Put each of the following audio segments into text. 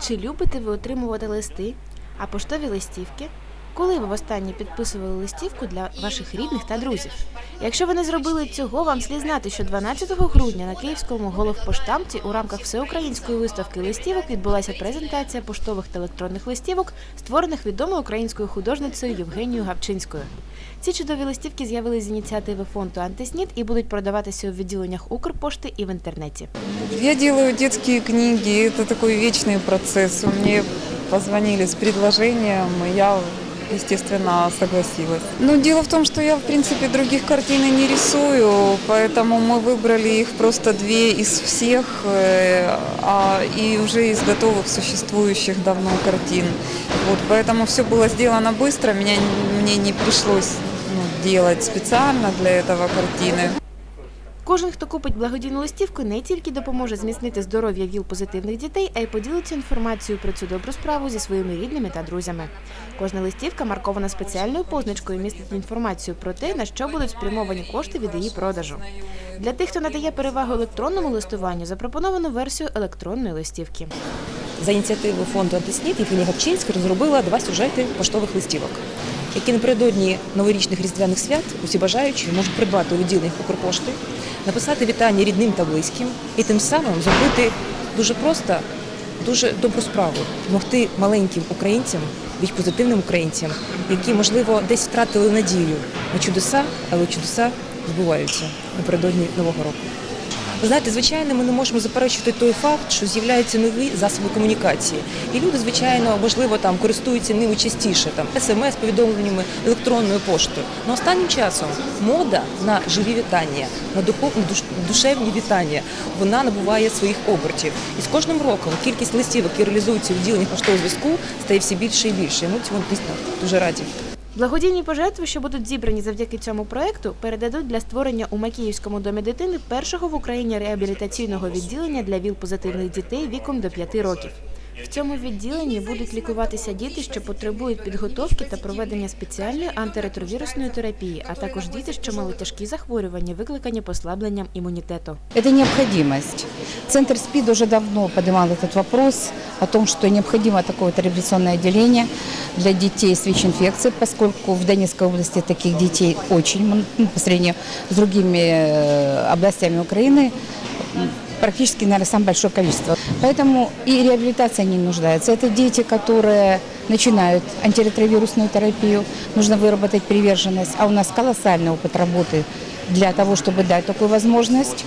Чи любите ви отримувати листи, а поштові листівки? Коли ви востаннє підписували листівку для ваших рідних та друзів? Якщо ви не зробили цього, вам слід знати, що 12 грудня на київському головпоштамті у рамках всеукраїнської виставки листівок відбулася презентація поштових та електронних листівок, створених відомою українською художницею Євгенією Гавчинською. Ці чудові листівки з'явились з ініціативи фонду Антиснід і будуть продаватися у відділеннях Укрпошти і в інтернеті. Я делаю детские книги, это такой вечный процесс. Мне позвонили предложением, и я, естественно, согласилась. Но дело в том, что я, в принципе, других картин и не рисую, поэтому мы выбрали их просто две из всех, э, а, и уже из готовых существующих давно картин. Вот, поэтому все было сделано быстро, меня, мне не пришлось ну, делать специально для этого картины. Кожен, хто купить благодійну листівку, не тільки допоможе зміцнити здоров'я віл позитивних дітей, а й поділиться інформацією про цю добру справу зі своїми рідними та друзями. Кожна листівка маркована спеціальною позначкою містить інформацію про те, на що будуть спрямовані кошти від її продажу. Для тих, хто надає перевагу електронному листуванню, запропоновано версію електронної листівки. За ініціативою фонду «Антиснід» Євгенія Гапчинська розробила два сюжети поштових листівок, які напередодні новорічних різдвяних свят усі бажаючі можуть придбати у відділеннях Укрпошти, написати вітання рідним та близьким і тим самим зробити дуже просто, дуже добру справу, допомогти маленьким українцям, більш позитивним українцям, які, можливо, десь втратили надію на чудеса, але чудеса збуваються напередодні Нового року. Ви знаєте, звичайно, ми не можемо заперечити той факт, що з'являються нові засоби комунікації, і люди, звичайно, можливо, там користуються ними частіше, там смс, повідомленнями, електронною поштою. Но останнім часом мода на живі вітання, на духовні душевні вітання, вона набуває своїх обертів. І з кожним роком кількість листів, які реалізуються у відділеннях поштового зв'язку, стає все більше і більше. І ми цьому дійсно дуже раді. Благодійні пожертви, що будуть зібрані завдяки цьому проекту, передадуть для створення у Макіївському домі дитини першого в Україні реабілітаційного відділення для ВІЛ-позитивних дітей віком до 5 років. В цьому відділенні будуть лікуватися діти, що потребують підготовки та проведення спеціальної антиретровірусної терапії, а також діти, що мали тяжкі захворювання, викликані послабленням імунітету. Это необходимость. Центр СПИД уже давно поднимал этот вопрос о том, что необходимо такое вот реабилитационное отделение для детей с ВИЧ-инфекцией, поскольку в Донецкой области таких детей очень много, ну, по сравнению с другими э, областями Украины, м, практически, наверное, самое большое количество. Поэтому и реабилитация не нуждается. Это дети, которые начинают антиретровирусную терапию, нужно выработать приверженность, а у нас колоссальный опыт работы для того, чтобы дать такую возможность.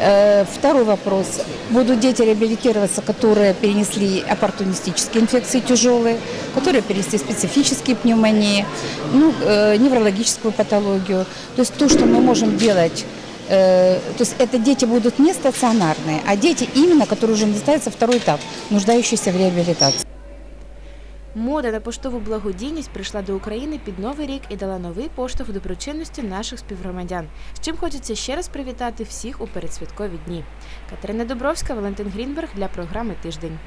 Э, Второй вопрос. Будут дети реабилитироваться, которые перенесли оппортунистические инфекции тяжелые, которые перенесли специфические пневмонии, ну, э, неврологическую патологию. То есть то, что мы можем делать э, то есть это дети будут не стационарные, а дети именно, которые уже нуждаются второй этап, нуждающиеся в реабилитации. Мода на поштову благодійність прийшла до України під новий рік і дала новий поштовх до причинності наших співгромадян. З чим хочеться ще раз привітати всіх у передсвяткові дні. Катерина Добровська, Валентин Грінберг для програми Тиждень.